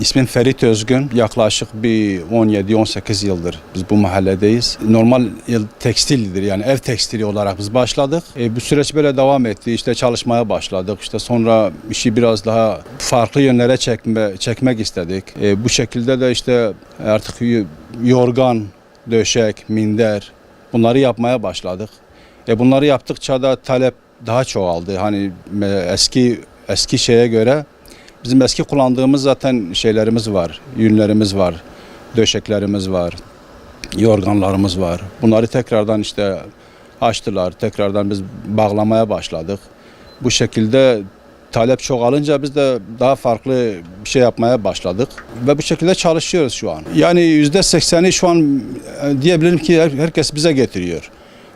İsmim Ferit Özgün. Yaklaşık bir 17-18 yıldır biz bu mahalledeyiz. Normal yıl tekstildir yani ev tekstili olarak biz başladık. E, bu süreç böyle devam etti. İşte çalışmaya başladık. İşte sonra işi biraz daha farklı yönlere çekme, çekmek istedik. E, bu şekilde de işte artık yorgan, döşek, minder bunları yapmaya başladık. E, bunları yaptıkça da talep daha çoğaldı. Hani eski eski şeye göre Bizim eski kullandığımız zaten şeylerimiz var, yünlerimiz var, döşeklerimiz var, yorganlarımız var. Bunları tekrardan işte açtılar, tekrardan biz bağlamaya başladık. Bu şekilde talep çoğalınca biz de daha farklı bir şey yapmaya başladık ve bu şekilde çalışıyoruz şu an. Yani yüzde sekseni şu an e, diyebilirim ki her- herkes bize getiriyor.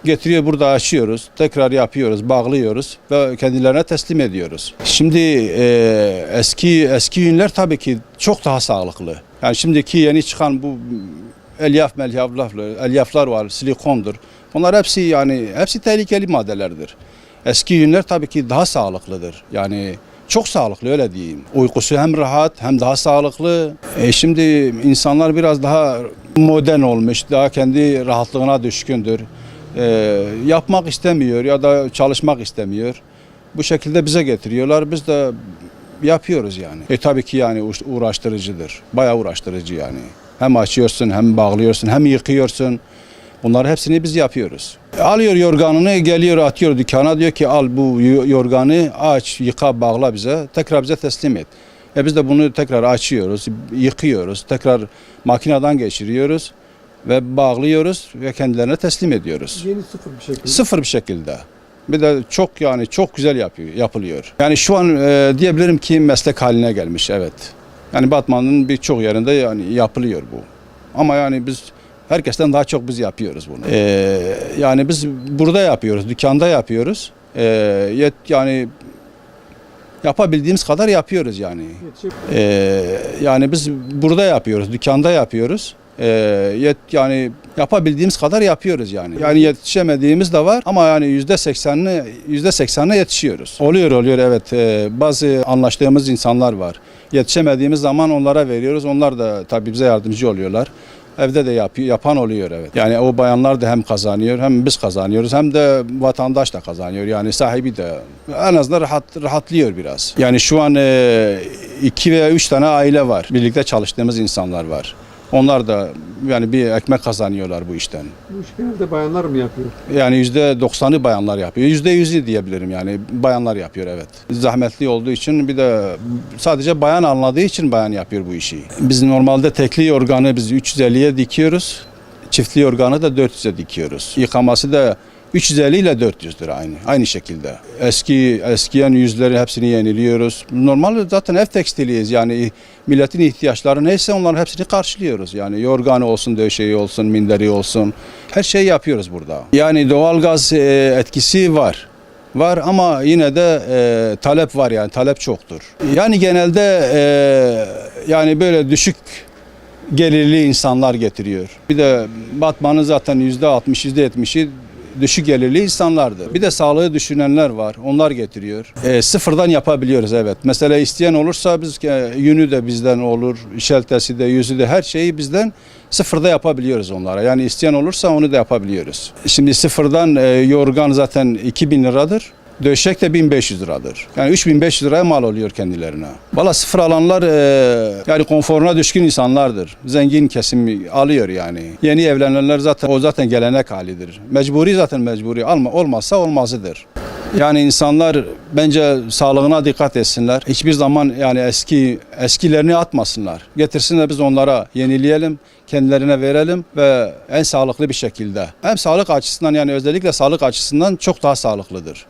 Getiriyor burada açıyoruz, tekrar yapıyoruz, bağlıyoruz ve kendilerine teslim ediyoruz. Şimdi e, eski eski yünler tabii ki çok daha sağlıklı. Yani şimdiki yeni çıkan bu elyaf melyaflar, elyaflar var, silikondur. Bunlar hepsi yani hepsi tehlikeli maddelerdir. Eski yünler tabii ki daha sağlıklıdır. Yani çok sağlıklı öyle diyeyim. Uykusu hem rahat hem daha sağlıklı. E şimdi insanlar biraz daha modern olmuş, daha kendi rahatlığına düşkündür. E, yapmak istemiyor ya da çalışmak istemiyor. Bu şekilde bize getiriyorlar. Biz de yapıyoruz yani. E tabii ki yani uğraş- uğraştırıcıdır. Bayağı uğraştırıcı yani. Hem açıyorsun hem bağlıyorsun hem yıkıyorsun. Bunları hepsini biz yapıyoruz. Alıyor yorganını geliyor atıyor dükkana diyor ki al bu yo- yorganı aç yıka bağla bize tekrar bize teslim et. E biz de bunu tekrar açıyoruz, yıkıyoruz, tekrar makineden geçiriyoruz ve bağlıyoruz ve kendilerine teslim ediyoruz. Yeni sıfır bir şekilde. Sıfır bir şekilde. Bir de çok yani çok güzel yapıyor, yapılıyor. Yani şu an e, diyebilirim ki meslek haline gelmiş evet. Yani Batman'ın birçok yerinde yani yapılıyor bu. Ama yani biz herkesten daha çok biz yapıyoruz bunu. E, yani biz burada yapıyoruz, dükkanda yapıyoruz. E, yet, yani yapabildiğimiz kadar yapıyoruz yani. Ee, yani biz burada yapıyoruz, dükkanda yapıyoruz. Ee, yet, yani yapabildiğimiz kadar yapıyoruz yani. Yani yetişemediğimiz de var ama yani yüzde seksenine yüzde seksenine yetişiyoruz. Oluyor oluyor evet. Ee, bazı anlaştığımız insanlar var. Yetişemediğimiz zaman onlara veriyoruz. Onlar da tabii bize yardımcı oluyorlar. Evde de yapıyor, yapan oluyor evet. Yani o bayanlar da hem kazanıyor hem biz kazanıyoruz hem de vatandaş da kazanıyor. Yani sahibi de en azından rahat, rahatlıyor biraz. Yani şu an e, iki veya üç tane aile var. Birlikte çalıştığımız insanlar var. Onlar da yani bir ekmek kazanıyorlar bu işten. bu iş genelde bayanlar mı yapıyor? Yani yüzde doksanı bayanlar yapıyor. Yüzde yüzü diyebilirim yani bayanlar yapıyor evet. Zahmetli olduğu için bir de sadece bayan anladığı için bayan yapıyor bu işi. Biz normalde tekli organı biz 350'ye dikiyoruz. Çiftli organı da 400'e dikiyoruz. Yıkaması da 350 ile 400 lira aynı. Aynı şekilde. Eski eskiyen yüzleri hepsini yeniliyoruz. Normalde zaten ev tekstiliyiz. Yani milletin ihtiyaçları neyse onların hepsini karşılıyoruz. Yani yorganı olsun, döşeği olsun, minderi olsun. Her şeyi yapıyoruz burada. Yani doğalgaz e, etkisi var. Var ama yine de e, talep var yani talep çoktur. Yani genelde e, yani böyle düşük gelirli insanlar getiriyor. Bir de Batman'ın zaten yüzde altmış, yüzde yetmişi düşük gelirli insanlardır. Bir de sağlığı düşünenler var. Onlar getiriyor. E, sıfırdan yapabiliyoruz evet. Mesela isteyen olursa biz e, yünü de bizden olur, şeltesi de, yüzü de her şeyi bizden sıfırda yapabiliyoruz onlara. Yani isteyen olursa onu da yapabiliyoruz. Şimdi sıfırdan e, yorgan zaten 2000 liradır. Döşek de 1500 liradır. Yani 3500 liraya mal oluyor kendilerine. Valla sıfır alanlar e, yani konforuna düşkün insanlardır. Zengin kesim alıyor yani. Yeni evlenenler zaten o zaten gelenek halidir. Mecburi zaten mecburi. Alma, olmazsa olmazıdır. Yani insanlar bence sağlığına dikkat etsinler. Hiçbir zaman yani eski eskilerini atmasınlar. Getirsinler biz onlara yenileyelim, kendilerine verelim ve en sağlıklı bir şekilde. Hem sağlık açısından yani özellikle sağlık açısından çok daha sağlıklıdır.